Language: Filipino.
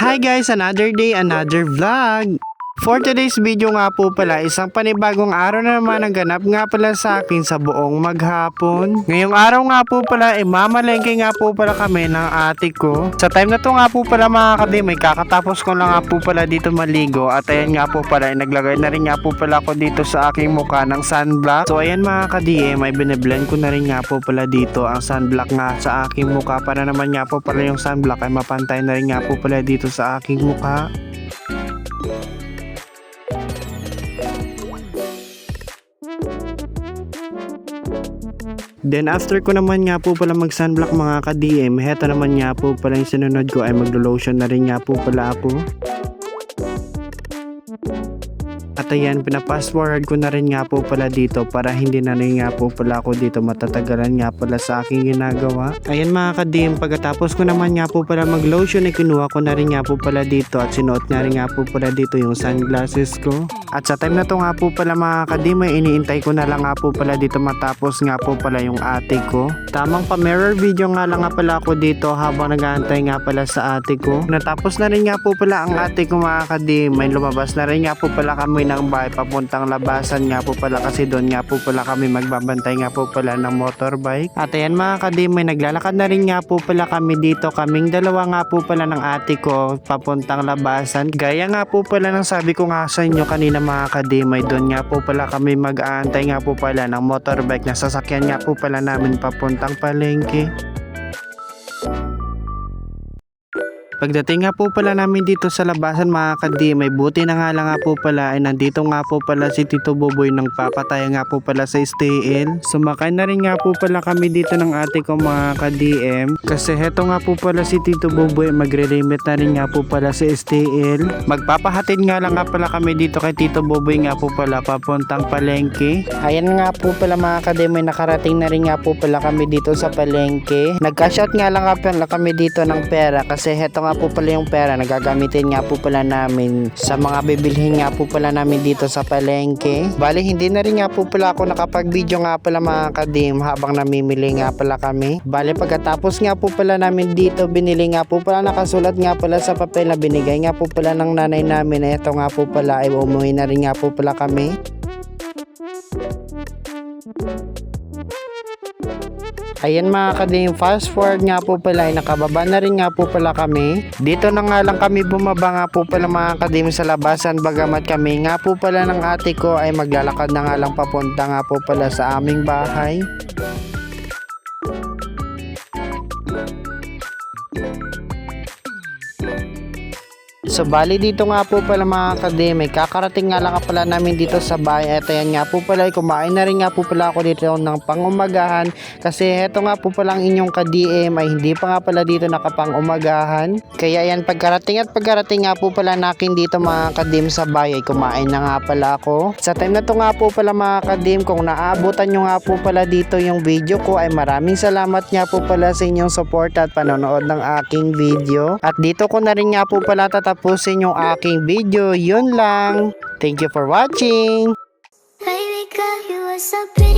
Hi guys, another day, another vlog. For today's video nga po pala, isang panibagong araw na naman ang ganap nga pala sa akin sa buong maghapon. Ngayong araw nga po pala, eh, mamalengke nga po pala kami ng ate ko. Sa time na to nga po pala mga kadimay, kakatapos ko lang nga po pala dito maligo at ayan nga po pala, eh, naglagay na rin nga po pala ako dito sa aking mukha ng sunblock. So ayan mga kadiem, ay biniblend ko na rin nga po pala dito ang sunblock nga sa aking mukha para naman nga po pala yung sunblock ay mapantay na rin nga po pala dito sa aking mukha. Then after ko naman nga po pala mag sunblock mga ka-DM, heto naman nga po pala yung sinunod ko ay maglo-lotion na rin nga po pala ako. At ayan, pinapass forward ko na rin nga po pala dito para hindi na rin nga po pala ako dito matatagalan nga pala sa aking ginagawa. Ayan mga kadim, pagkatapos ko naman nga po pala mag-lotion ay kinuha ko na rin nga po pala dito at sinuot nga rin nga po pala dito yung sunglasses ko. At sa time na to nga po pala mga kadim ay iniintay ko na lang nga po pala dito matapos nga po pala yung ate ko. Tamang pa mirror video nga lang nga pala ako dito habang nag-aantay nga pala sa ate ko. Natapos na rin nga po pala ang ate ko mga kadim ay lumabas na rin nga po pala kami ng bahay papuntang labasan nga po pala kasi doon nga po pala kami magbabantay nga po pala ng motorbike. At ayan mga kadim ay naglalakad na rin nga po pala kami dito. Kaming dalawa nga po pala ng ate ko papuntang labasan. Gaya nga po pala ng sabi ko nga sa inyo kanina mga kadimay doon nga po pala kami mag-aantay nga po pala ng motorbike na sasakyan nga po pala namin papuntang palengke. Pagdating nga po pala namin dito sa labasan mga kadimay, buti na nga lang nga po pala ay nandito nga po pala si Tito Boboy ng papataya nga po pala sa STL. Sumakay na rin nga po pala kami dito ng ate ko mga ka-DM kasi heto nga po pala si Tito Boboy magre-remit na rin nga po pala sa STL. Magpapahatid nga lang nga pala kami dito kay Tito Boboy nga po pala papuntang palengke. Ayan nga po pala mga kademay nakarating na rin nga po pala kami dito sa palengke. Nagka-shout nga lang nga pala kami dito ng pera kasi heto nga po pala yung pera na gagamitin nga po pala namin sa mga bibilhin nga po pala namin dito sa palengke. Bali hindi na rin nga po pala ako nakapag-video nga pala mga kadim habang namimili nga pala kami. Bali pagkatapos nga po pala namin dito binili nga po pala nakasulat nga pala sa papel na binigay nga po pala ng nanay namin na ito nga po pala ay umuwi na rin nga po pala kami. Ayan mga kadim, fast forward nga po pala ay nakababa na rin nga po pala kami. Dito na nga lang kami bumaba nga po pala mga kadim sa labasan bagamat kami nga po pala ng ate ko ay maglalakad na nga lang papunta nga po pala sa aming bahay. So bali dito nga po pala mga kademe, kakarating nga lang pala namin dito sa bahay at ayan nga po pala, kumain na rin nga po pala ako dito ng pangumagahan kasi heto nga po pala ang inyong ka-DM ay hindi pa nga pala dito nakapangumagahan. Kaya ayan pagkarating at pagkarating nga po pala nakin dito mga kadim sa bahay, kumain na nga pala ako. Sa time na to nga po pala mga kadim, kung naabutan nyo nga po pala dito yung video ko ay maraming salamat nga po pala sa inyong support at panonood ng aking video. At dito ko na rin nga po pala tatapusin yung aking video. Yun lang. Thank you for watching. Baby girl, you are so.